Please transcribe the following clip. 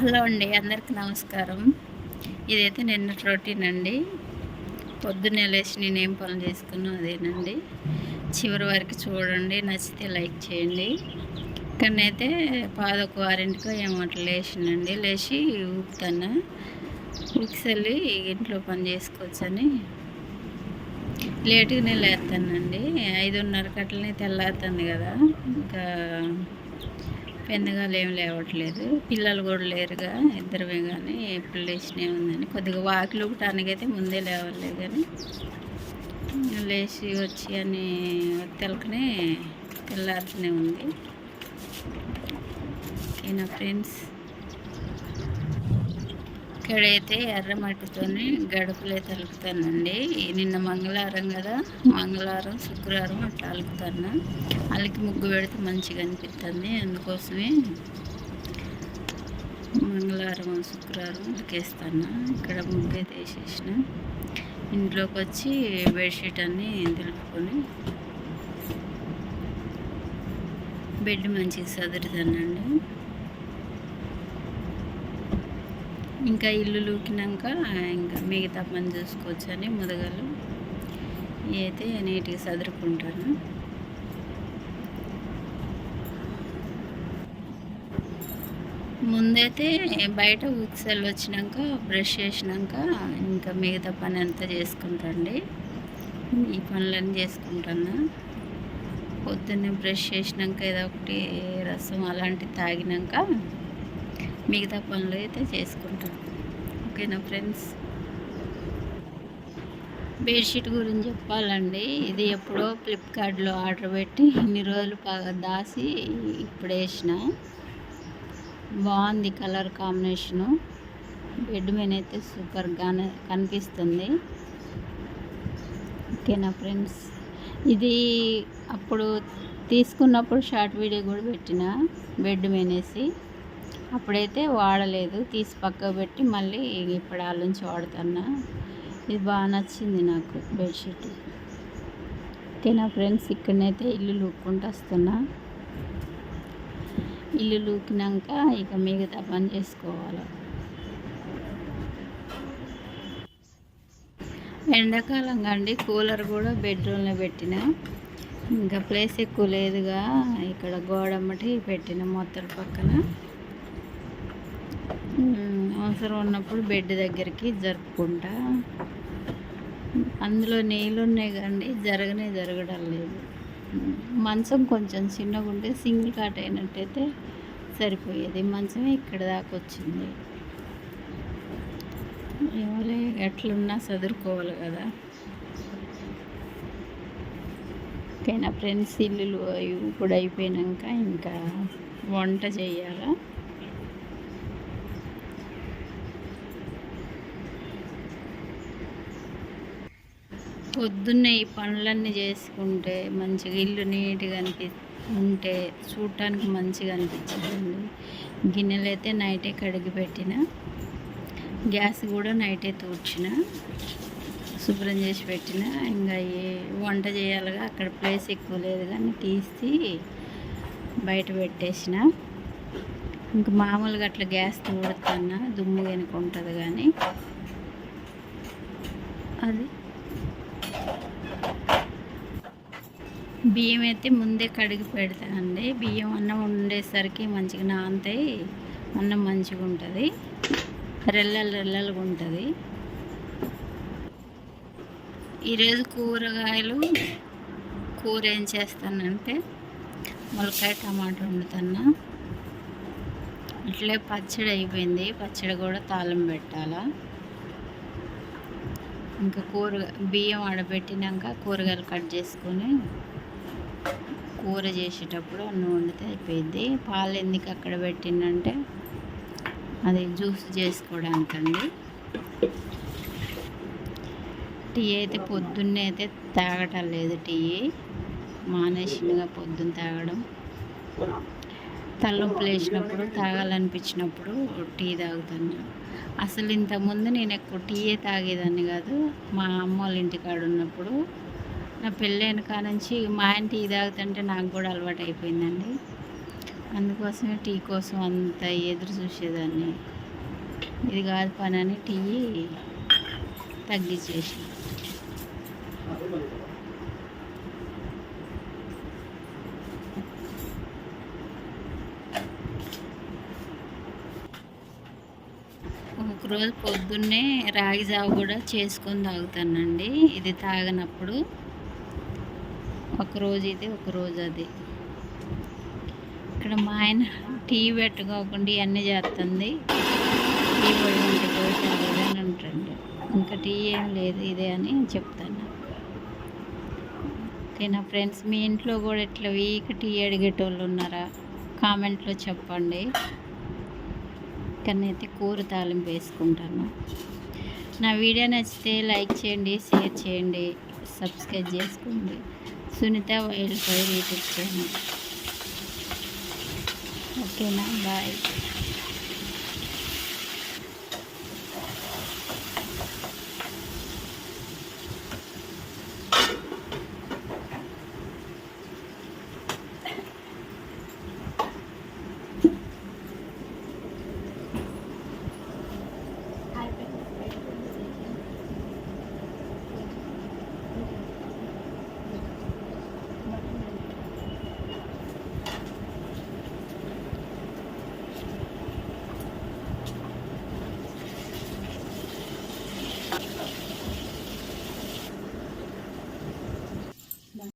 Hello అండి అందరికి నమస్కారం. ఇదైతే నిన్న రొటీన్ అండి. పొద్దున్నే లేచి నేనేం పనులు చేసుకున్నా అదేనండి. చివరి వరకు చూడండి నచ్చితే లైక్ చేయండి. ఇక్కడనైతే పాదొక ఆరింటికో ఏమో అట్లా లేచినండి. లేచి ఊపుతాను. ఊక్సెళ్ళి ఇంట్లో పని చేసుకోవచ్చని లేటుగానే లేస్తానండి. ఐదున్నర కట్లనే తెల్లారుతుంది కదా. ఇంకా పెద్దగా ఏం లేవట్లేదు. పిల్లలు కూడా లేరుగా ఇద్దరమే కానీ ఎప్పుడు లేచినే ఉందని కొద్దిగా వాకిలు ఒకటానికైతే ముందే లేవలేదు కానీ లేచి వచ్చి అని తెలకనే తెల్లారుతూనే ఉంది. ఓకేనా ఫ్రెండ్స్? ఇక్కడైతే ఎర్రమట్టితోని గడపలే తలుపుతానండి. నిన్న మంగళవారం కదా మంగళవారం శుక్రవారం అట్లా అలుకుతాను అలికి ముగ్గు పెడితే మంచిగా అనిపిస్తుంది అందుకోసమే మంగళవారం శుక్రవారం అలికేస్తాను ఇక్కడ ముగ్గు అయితే వేసేసిన. ఇంట్లోకి వచ్చి బెడ్షీట్ అన్నీ తెలుపుకొని బెడ్ మంచిగా సదురుతానండి. ఇంకా ఇల్లు లూకినాక ఇంకా మిగతా పని చూసుకోవచ్చు అని ముదగలు అయితే నీట్గా చదురుకుంటాను ముందైతే బయట ఉక్సెల్ వచ్చినాక బ్రష్ చేసినాక ఇంకా మిగతా పని అంతా చేసుకుంటాండి. ఈ పనులన్నీ చేసుకుంటాను. పొద్దున్నే బ్రష్ చేసినాక ఏదో ఒకటి రసం అలాంటివి తాగినాక మిగతా పనులు అయితే చేసుకుంటాను. ఓకేనా ఫ్రెండ్స్? బెడ్షీట్ గురించి చెప్పాలండి. ఇది ఎప్పుడో ఫ్లిప్కార్ట్లో ఆర్డర్ పెట్టి ఇన్ని రోజులు దాసి ఇప్పుడు వేసిన. బాగుంది కలర్ కాంబినేషను. బెడ్ మీద అయితే సూపర్గానే కనిపిస్తుంది. ఓకేనా ఫ్రెండ్స్? ఇది అప్పుడు తీసుకున్నప్పుడు షార్ట్ వీడియో కూడా పెట్టిన బెడ్ మీనేసి అప్పుడైతే వాడలేదు. తీసి పక్కకు పెట్టి మళ్ళీ ఇప్పుడు వాళ్ళ నుంచి వాడుతున్నా. ఇది బాగా నచ్చింది నాకు బెడ్షీట్. అయితే నా ఫ్రెండ్స్ ఇక్కడనైతే ఇల్లు లూక్కుంటూ వస్తున్నా. ఇల్లు లూకినాక ఇక మిగతా పని చేసుకోవాలి. ఎండాకాలం కండి కూలర్ కూడా బెడ్రూమ్లో పెట్టిన. ఇంకా ప్లేస్ ఎక్కువ లేదుగా ఇక్కడ గోడమ్మటి పెట్టిన మొత్తం పక్కన. అవసరం ఉన్నప్పుడు బెడ్ దగ్గరికి జరుపుకుంటా. అందులో నీళ్ళు ఉన్నాయి కానీ జరగనే జరగడం లేదు. మంచం కొంచెం చిన్నగా ఉంటే సింగిల్ కాట్ అయినట్టయితే సరిపోయేది. మంచమే ఇక్కడ దాకా వచ్చింది. ఎవరే ఎట్లున్నా చదువుకోవాలి కదా. ఓకేనా ఫ్రెండ్స్ ఇల్లులు ఇప్పుడు అయిపోయాక ఇంకా వంట చేయాలా? పొద్దున్నే ఈ పనులన్నీ చేసుకుంటే మంచిగా ఇల్లు నీట్గా అనిపి ఉంటే చూడటానికి మంచిగా అనిపించిందండి. గిన్నెలు అయితే నైటే కడిగి పెట్టిన గ్యాస్ కూడా నైటే తూర్చిన శుభ్రం చేసి పెట్టిన ఇంకా ఏ వంట చేయాలిగా అక్కడ ప్లేస్ ఎక్కువ లేదు కానీ తీసి బయట పెట్టేసిన. ఇంకా మామూలుగా అట్లా గ్యాస్ తోడుతున్నా దుమ్ము కనుక ఉంటుంది కానీ. అది బియ్యం అయితే ముందే కడిగి పెడతానండి. బియ్యం అన్నం ఉండేసరికి మంచిగా నాంతాయి అన్నం మంచిగా ఉంటుంది. రెల్లలు రెల్లలుగా ఉంటుంది. ఈరోజు కూరగాయలు కూర ఏం చేస్తానంటే ములకాయ టమాటా వండుతున్నా. అట్లే పచ్చడి అయిపోయింది. పచ్చడి కూడా తాళం పెట్టాలా. ఇంకా కూర బియ్యం ఆడబెట్టినాక కూరగాయలు కట్ చేసుకొని కూర చేసేటప్పుడు అన్నం వండితే అయిపోయింది. పాలు ఎందుకు అక్కడ పెట్టిందంటే అది జ్యూస్ చేసుకోవడానికండి. టీ అయితే పొద్దున్నే అయితే తాగటం లేదు టీ. మానేసినగా పొద్దున్న తాగడం. తలనొప్పులు వేసినప్పుడు తాగాలనిపించినప్పుడు టీ తాగుతాను. అసలు ఇంతకుముందు నేను ఎక్కువ టీయే తాగేదాన్ని కాదు. మా అమ్మ వాళ్ళ ఇంటికాడ ఉన్నప్పుడు నా పెళ్ళైన కాడ నుంచి మా ఆయన టీ తాగుతుంటే నాకు కూడా అలవాటు అయిపోయిందండి. అందుకోసమే టీ కోసం అంత ఎదురు చూసేదాన్ని. ఇది కాదు పని అని టీ తగ్గించేసి. ఒకరోజు పొద్దున్నే రాగి జావ కూడా చేసుకొని తాగుతానండి. ఇది తాగనప్పుడు ఒకరోజు ఇది ఒకరోజు అది. ఇక్కడ మా ఆయన టీ పెట్టుకోకుండా ఇవన్నీ చేస్తుంది. టీ పొడి ఉంటే దోశ ఉంటుంది ఇంకా టీ ఏం లేదు ఇదే అని చెప్తాను. ఓకే నా ఫ్రెండ్స్ మీ ఇంట్లో కూడా ఇట్లా వీక్ టీ అడిగేటోళ్ళు ఉన్నారా? కామెంట్లో చెప్పండి. ఇక్కడనైతే కూర తాలింపు వేసుకుంటాను. నా వీడియో నచ్చితే లైక్ చేయండి షేర్ చేయండి సబ్స్క్రైబ్ చేసుకోండి. சுனிதா வயிறு வயிறு ஓகேண்ணா பாய்